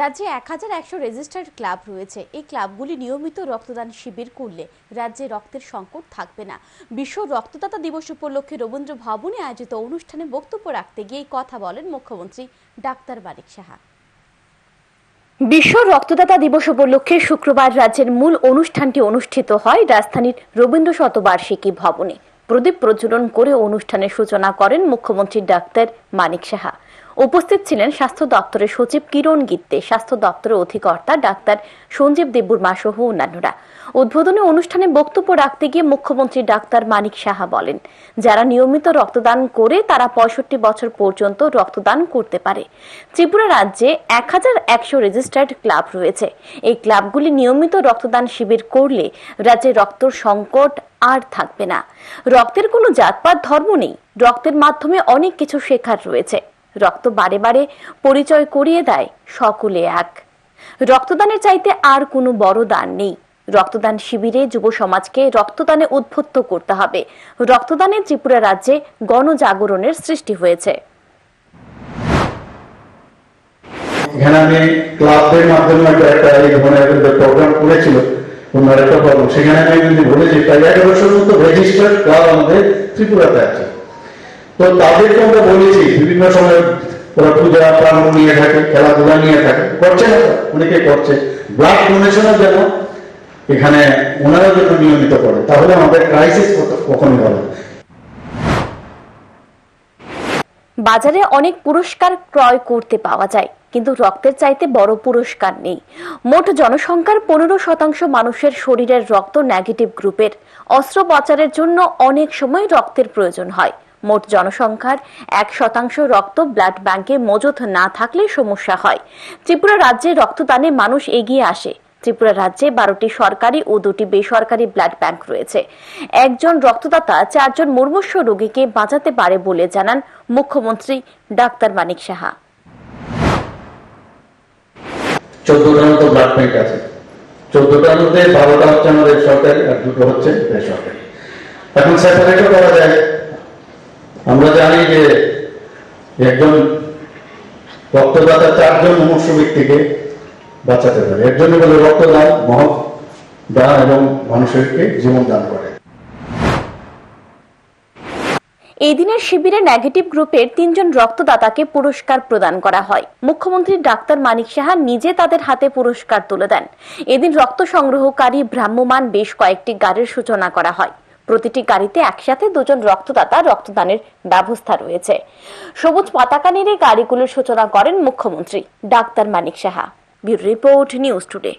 রাজ্যে এক হাজার একশো রেজিস্টার্ড ক্লাব রয়েছে। এই ক্লাবগুলি নিয়মিত রক্তদান শিবির করলে রাজ্যে রক্তের সংকট থাকবে না। বিশ্ব রক্তদাতা দিবস উপলক্ষে রবীন্দ্র ভবনে আয়োজিত অনুষ্ঠানে বক্তব্য রাখতে গিয়ে কথা বলেন মুখ্যমন্ত্রী ডাক্তার মানিক সাহা। বিশ্ব রক্তদাতা দিবস উপলক্ষে শুক্রবার রাজ্যের মূল অনুষ্ঠানটি অনুষ্ঠিত হয় রাজধানীর রবীন্দ্র শতবার্ষিকী ভবনে। প্রদীপ প্রজ্বলন করে অনুষ্ঠানের সূচনা করেন মুখ্যমন্ত্রী ডাক্তার মানিক সাহা। উপস্থিত ছিলেন স্বাস্থ্য দপ্তরের সচিব কিরণ গিত্তে, স্বাস্থ্য দপ্তরের অধিকর্তা ডাক্তার সঞ্জীব দেববর্মা সহ অন্যান্যরা। উদ্বোধনী অনুষ্ঠানে বক্তব্য রাখতে গিয়ে মুখ্যমন্ত্রী ডাক্তার মানিক সাহা বলেন, যারা নিয়মিত রক্তদান করে, তারা পঁয়ষট্টি বছর পর্যন্ত রক্তদান করতে পারে। ত্রিপুরা রাজ্যে এক হাজার একশো রেজিস্টার্ড ক্লাব রয়েছে। এই ক্লাবগুলি নিয়মিত রক্তদান শিবির করলে রাজ্যে রক্তর সংকট আর থাকবে না। রক্তের কোনো জাতপাত, ধর্ম নেই। রক্তের মাধ্যমে অনেক কিছু শেখার রয়েছে। রক্ত বারে বারে পরিচয় করিয়ে দেয় সকলে এক। রক্তদানের চাইতে আর কোনো বড় দান নেই। রক্তদান শিবিরে যুব সমাজকে রক্তদানে উদ্বুদ্ধ করতে হবে। রক্তদানে ত্রিপুরা রাজ্যে গণজাগরণের সৃষ্টি হয়েছে। এখানে আমি ক্লাবদের মাধ্যমে একটা এই ধরনের প্রোগ্রাম করেছিল ওনার একটা সেখানে আমি যদি বলেছি প্রায় এগারোশোর মতো রেজিস্টার্ড ক্লাব আমাদের ত্রিপুরাতে আছে। তো তাদেরকে আমরা বলেছি, বিভিন্ন সময় ওরা পূজা প্রাণ নিয়ে থাকে, খেলাধুলা নিয়ে থাকে, করছে না অনেকে করছে। ব্লাড ডোনেশনের জন্য এখানে ওনারা যত নিয়মিত করে, তাহলে আমাদের ক্রাইসিস কখনই হবে বাজারে অনেক পুরস্কার ক্রয় করতে পাওয়া যায়, কিন্তু রক্তের চাইতে বড় পুরস্কার নেই। মোট জনসংখ্যার পনেরো শতাংশ মানুষের শরীরের রক্ত নেগেটিভ গ্রুপের অস্ত্রোপচারের জন্য অনেক সময় রক্তের প্রয়োজন হয়। মোট জনসংখ্যার এক শতাংশ রক্ত ব্লাড ব্যাংকে মজুত না থাকলে সমস্যা হয়। ত্রিপুরা রাজ্যে রক্তদানে মানুষ এগিয়ে আসে। ত্রিপুরা রাজ্যে বারোটি সরকারি ও দুটি বেসরকারি ব্লাড ব্যাংক রয়েছে। একজন রক্তদাতা চারজন মুর্মূর্ষ রোগীকে বাঁচাতে পারে বলে জানান মুখ্যমন্ত্রী ডাক্তার মানিক সাহা। চোদ্দটার মতো ব্লাড ব্যাংক আছে। চোদ্দটার মধ্যে বারোটা হচ্ছে আমাদের সরকারি আর দুটো হচ্ছে বেসরকারি। এখন সেপারেটও করা যায়। আমরা জানি যে একজন রক্তদাতা চারজন মুমূর্ষ ব্যক্তিকে বাঁচাতে পারে। একজনই বলে রক্তদান মহৎ দান এবং মানুষেরকে জীবন দান করে। এই দিনের শিবিরে নেগেটিভ গ্রুপের তিনজন রক্তদাতাকে পুরস্কার প্রদান করা হয়। মুখ্যমন্ত্রী ডাক্তার মানিক সাহা নিজে তাদের হাতে পুরস্কার তুলে দেন। এদিন রক্ত সংগ্রহকারী ভ্রাম্যমান বেশ কয়েকটি গাড়ির সূচনা করা হয়। প্রতিটি গাড়িতে একসাথে দুজন রক্তদাতা রক্তদানের ব্যবস্থা রয়েছে। সবুজ পতাকা নিয়ে গাড়িগুলোর সূচনা করেন মুখ্যমন্ত্রী, doctor Manik Saha. Bureau report news today.